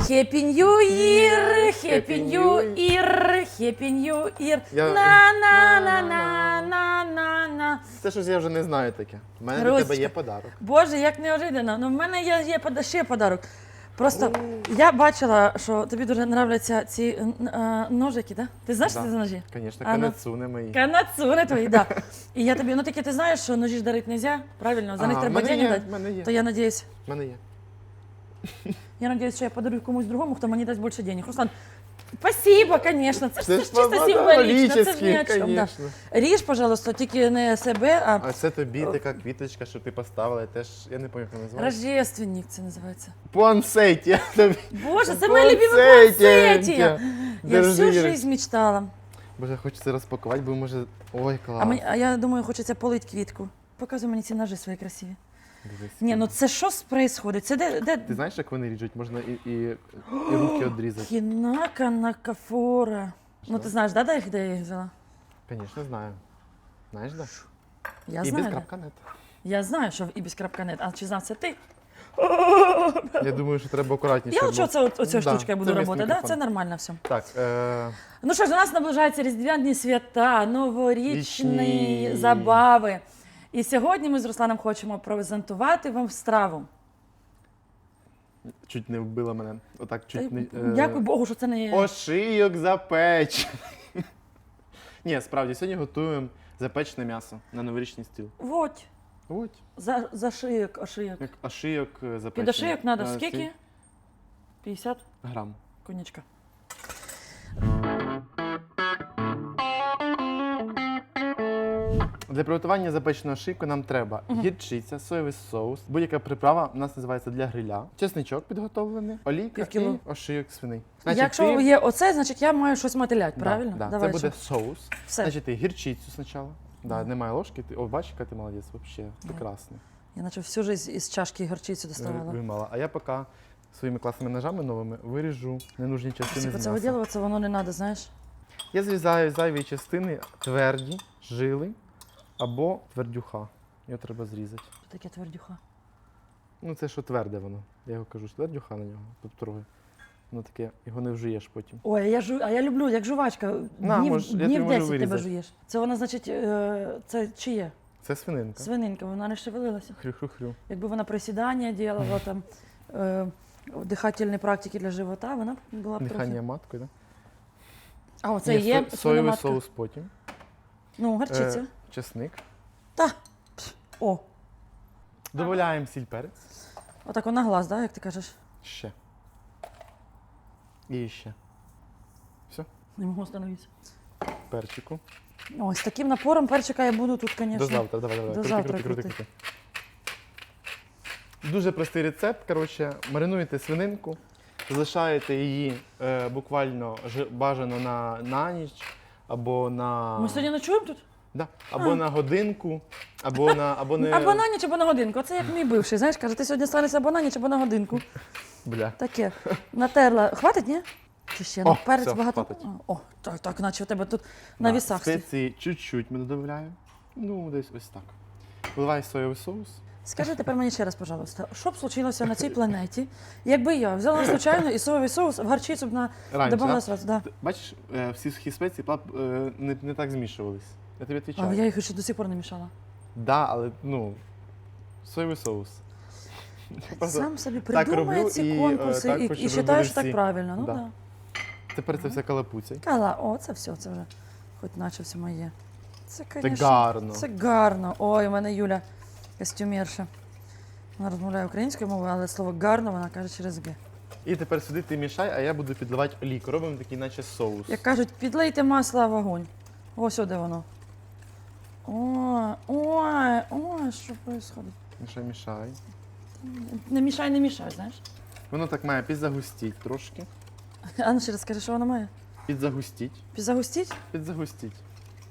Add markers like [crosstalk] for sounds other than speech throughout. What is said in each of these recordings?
Happy New Year, Happy New Year, Happy New Year. Я- На на на на на на на. Це щось я вже не знаю таке. У мене до Русечка. тебе є подарок. Боже, як неожиданно. Ну, в мене є, є пода- ще подарок. Просто я бачила, що тобі дуже нравляться ці н- е, ножики, да? Ти знаєш, Да. це за ножі? Звісно, А ну. канецуни мої. Канацуни твої, да. [laughs] І я тобі, ну таки ти знаєш, що ножі ж дарити не можна, правильно? За них Ага, треба мене деньги є, дати. мене є. То я надіюсь, мене є. [laughs] я надіюсь, що я подарую комусь другому, хто мені дасть більше денег. Руслан, спасибо, звісно. Це ж, чисто символічно, це ж ні о чому. Да. звісно. Ріж, пожалуйста, тільки не себе, а А це тобі така квіточка, що ти поставила, я теж, я не пам'ятаю, як вона називається. рождественник це називається. Пуансеті. я тобі. Боже, це моя любима Пуансеті. Я Держи, всю Ірочка. жизнь мечтала. Боже, я хочу це розпакувати, бо може. Ой, клас. А, мені, а я думаю, хочеться полить квітку. Показуй мені ці ножи свої красиві. Ні, ну це що происходить? Це де, де Ти знаєш, як вони ріжуть? Можна і, і, і руки відрізати. Хінака накафора. Ну ти знаєш, да, де їх, де я їх взяла? Звісно, знаю. Знаєш, да? Я і знаю. без де. Я знаю, що в ibis.net. А чи знав це ти? Я думаю, що треба акуратніше. Я бо- от- оцю Да, штучкою буду це да? мікрофон. це нормально все. Так, е, Ну що ж, у нас наближаються різдвяні свята, новорічні Річні. забави. І сьогодні ми з Русланом хочемо презентувати вам страву. чуть не вбила мене. Отак чуть не. е, Дякую Богу, що це не є. Ошийок запеч. [laughs] Ні, справді, сьогодні готуємо запечене м'ясо на новорічний стіл. Вот. От, За, за шиєк, ошиєк. як ошийок е, запечений. Під ошиєк треба скільки? 50 Грам. конячка. Для приготування запеченого шийку нам треба гірчиця, соєвий соус, будь-яка приправа у нас називається для гриля, чесничок підготовлений, олійка і ошийок свиний. Якщо ти- є оце, значить я маю щось мотилять, Да, правильно? Да, Давай, це буде що? соус. Все. Значить, ти гірчицю спочатку. Да, немає ложки. Ти, о, бачиш, яка ти молодець, взагалі, Да. прекрасний. Я наче всю жизнь із чашки горчицю доставала. Вимала. А я поки своїми класними ножами новими виріжу ненужні частини Типу з це м'яса. виділуватися воно не треба, знаєш? Я зрізаю зайві частини тверді, жили або твердюха. Його треба зрізати. Що таке твердюха? Ну, це що тверде воно. Я його кажу, що твердюха на нього, тобто. Воно таке, його не вжуєш потім. Ой, я жу, а я люблю, як жувачка. На, днів можеш, я днів тобі можу 10 тебе вирізати. жуєш. Це вона, значить, е, це чиє? Це свининка. Свининка, вона не шевелилася. Хрю-хрю-хрю. Якби вона присідання робила, там е, дихательні практики для живота, вона б була б Дихання трохи. маткою, да? А, оце Ні, є со- соєвий свиноматка. соус потім. Ну. Е, чесник. Та. Пш, О, Додаємо сіль перець. отак на глаз, да, як ти кажеш? Ще. І ще. Все, Не можу остановитися. Перчику. Ось таким напором перчика я буду тут, звісно. До завтра, давай, давай. До крути, завтра крути, крути, крути. крути. Дуже простий рецепт. Коротше, маринуєте свининку, залишаєте її е, буквально жи- бажано на, на ніч або на, Ми сьогодні ночуємо тут? Да, або на годинку, або на або не Або на ніч, або на годинку. Оце як мій бивший. Знаєш, каже, ти сьогодні станешся або на ніч, або на годинку. бля. Таке. Натерла. Хватить, ні? Чи ще? О, ну, перець все, багато. хватить. О, так, так, наче у тебе тут на Да, вісах. стоїть. Спеції чуть-чуть ми додаємо. Ну, десь ось так. Вливай соєвий соус. Скажи тепер мені ще раз, пожалуйста, що б случилося на цій планеті, якби я взяла случайно і соєвий соус в гарчицю б на Раніше, добавила да? сразу, да. Бачиш, е, всі сухі спеції пап, е, не, не так змішувались. Я тобі відповідаю. я їх ще до сих пор не мішала. Да, але ну, соєвий соус. Сам собі придумає роблю ці і, е, конкурси так і, хочу, і щоб вважає, що так правильно. Ну Да. да. Тепер це все калапуця. Кала, о, це все, це вже хоч наче все моє. Це, Це гарно. Це гарно. Ой, у мене Юля костюмерша. Вона розмовляє українською мовою, але слово гарно вона каже через Г. І тепер сюди ти мішай, а я буду підливати олійку. Робимо такий, наче соус. Як кажуть, підлийте масло в вогонь. Ось сюди воно. Ой, ой, ой, що відбувається? Мішай, мішай. Не мішай, не мішай, знаєш. Воно так має підзагустіть трошки. А ну ще раз скажи, що воно має? Підзагустіть. Підзагустіть? Підзагустіть.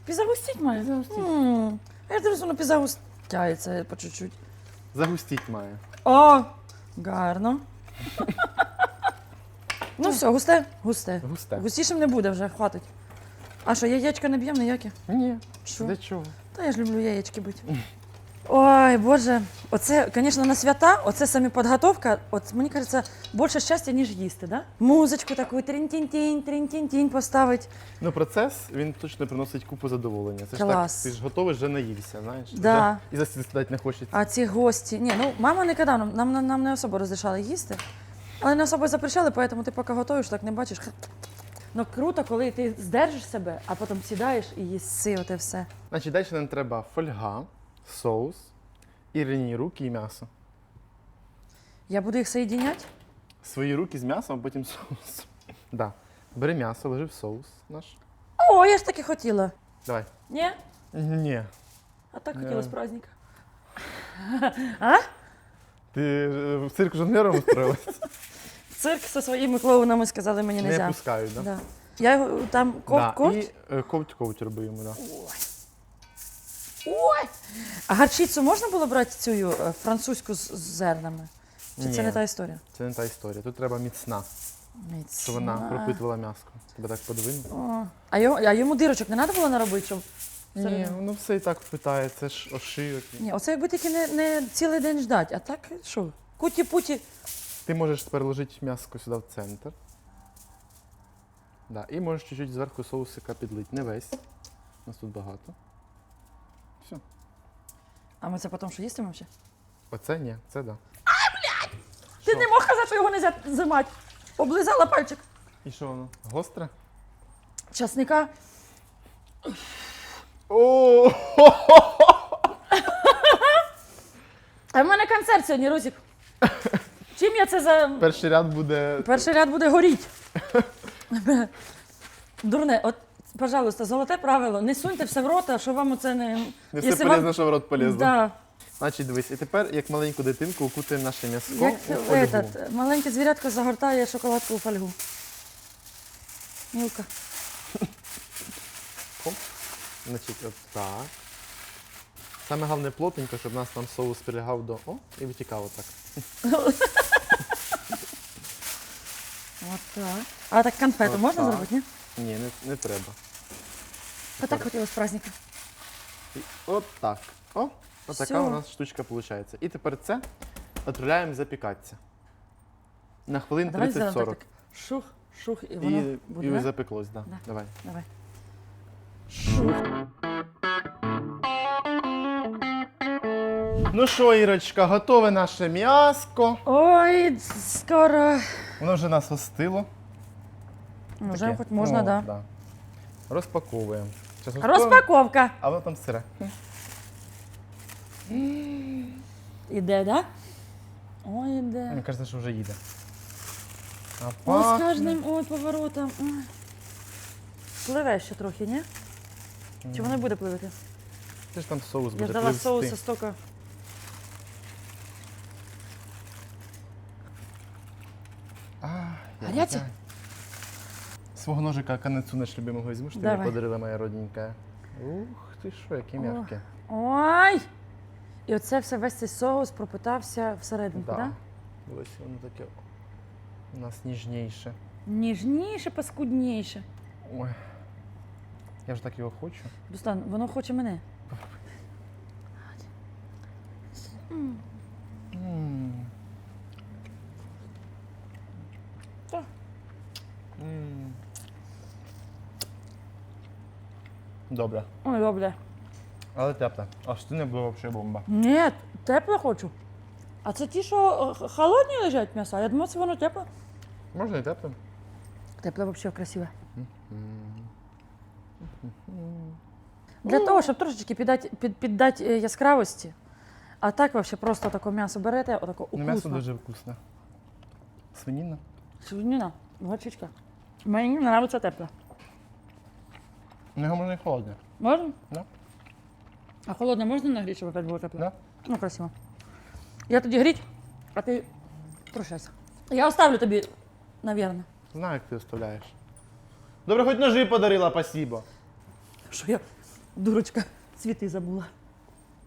Підзагустіть має? Підзагустіть. М, А я дивлюсь, воно підзагустяється по чуть-чуть. Загустіть має. О, гарно. [laughs] ну все, густе? Густе. Густе. Густішим не буде вже, хватить. А що, яєчка не б'ємо ніякі? Ні. Що? Для чого? Та я ж люблю яєчки бити. Ой, Боже, оце, звісно, на свята, оце саме підготовка, от мені кажеться, більше щастя, ніж їсти, да? Музичку таку трін-тінь-тінь, трін-тінь-тінь поставить. Ну, процес він точно приносить купу задоволення. Це Клас. ж так, ти ж готовий, вже наївся, знаєш. Да. Вже і засідати сідати не хочеться. А ці гості. Ні, ну мама ніколи нам, нам, нам не особо розрішала їсти, але не особо запрещали, тому ти поки готуєш, так не бачиш. Ну круто, коли ти здержиш себе, а потім сідаєш і їси оте все. Значить, далі нам треба фольга, соус, ірині руки і м'ясо. Я буду їх соєдиняти? Свої руки з м'ясом, а потім соус. [laughs] Да. Бери м'ясо, ложи в соус наш. О, я ж таки хотіла. Давай. Ні? Ні. А так хотіла з праздника. [laughs] А? Ти е, в цирк жонглером устроїлась? [laughs] Цирк зі своїми клоунами сказали мені Не нельзя. пускають, так? Да? Да. Я його там Да. ковт. І е, ковть-ковть роби йому, так. Да. Ой! А гарчицю можна було брати цю е, французьку з з зернами? Чи Ні. це не та історія? Це не та історія. Тут треба міцна, щоб вона пропитувала м'яско. Тебе так подвинути. О, А йому, а йому дирочок не треба було наробити, щоб. Ні, всередину? воно все і так впитає, це ж ошийок. Ні, оце якби тільки не, не цілий день ждати, а так що? Куті-путі. Ти можеш тепер ложити м'яско сюди в центр. Да. І можеш чуть-чуть зверху соусика підлити. Не весь. У нас тут багато. Все. А ми це потім що їстимо ще? Оце ні, це да. Ти Що? не мог казати, що його не можна зимати. Облизала пальчик. І що воно? Гостре? Часника. О! [laughs] А в мене концерт сьогодні, Русік. Чим я це за. Перший ряд буде. Перший ряд буде горіть. Дурне, от, пожалуйста, золоте правило, не суньте все в рота, що вам оце не. Не все Якщо полезно, вам- що в рот полезно. Да. Значить, дивись, і тепер, як маленьку дитинку, укутаємо наше м'ясо Як у фольгу. этот, маленьке звірятко загортає шоколадку у фольгу. Мілка. Оп. Значить, от так. Саме головне плотненько, щоб у нас там соус прилягав до. О, і витікав отак. [laughs] От так. А так конфету От можна зробити, ні? Ні, не, не треба. А так хотілося праздника. І От так. О, отака у нас штучка виходить. І тепер це відправляємо запікатися. На хвилин Давай зробимо 30-40. так. Шух, шух, і воно І, буде. і да? запеклось, да. Да. Давай. Давай. Шух. Ну що, Ірочка, готове наше м'яско. Ой, скоро. Воно вже нас остило. Ну, Вже Таке. хоч можна, Ну, да. да. Розпаковуємо. Щас Розпаковка. А воно там сире. Іде, да? Ой, іде. Мені кажеться, що вже їде. А Ой, з пахне. кожним ой, поворотом. Ой. Пливе ще трохи, ні? Чи воно буде пливати? Це ж там соус буде Я пливсти. соуса стільки. Я Свого ножика канецу наш любимого візьму, що Давай. подарила моя родненька. Ух ти що, які О. м'які. Ой! І оце все весь цей соус пропитався всередину, Да. да? Ось воно таке у нас ніжніше. Ніжніше, паскудніше. Ой. Я ж так його хочу. Рустан, воно хоче мене. М. Добре. Ой, добре. Але тепле. А стіни було взагалі бомба. Ні, тепле хочу. А це ті, що холодні лежать м'ясо? Я думаю, це воно тепле. Можна і тепле. Тепле взагалі красиве. Для того, щоб трошечки піддати, під, піддати е, яскравості. А так взагалі просто таке м'ясо берете, отако Ну, м'ясо дуже вкусне. Свиніна? Свинина, горчичка. Мені подобається тепле. Його можна і холодне. Можна? Да. А холодне можна нагріти, щоб опять було тепле? Да? Ну, красиво. Я тоді гріть, а ти прощайся. Я оставлю тобі, навірно. Знаю, як ти оставляєш. Добре, хоч ножи подарила, спасибо. Що я, дурочка, цвіти забула.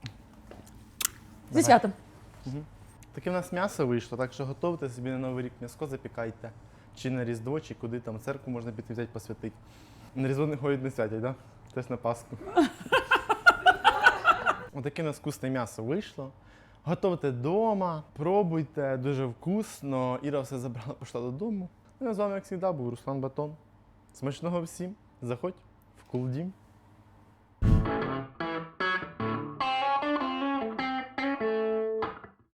Зі Давай. святом. Таке в нас м'ясо вийшло, так що готуйте собі на Новий рік м'яско, запікайте. Чи на Різдво, чи куди там в церкву можна піти взяти посвятити. На Різдво не ходять не святять, так? Да? Теж на Пасху. [laughs] Отаке у нас вкусне м'ясо вийшло. Готовте вдома, пробуйте, дуже вкусно. Іра все забрала, пішла додому. Ну, я з вами, як завжди, був Руслан Батон. Смачного всім. Заходь в Кулдім.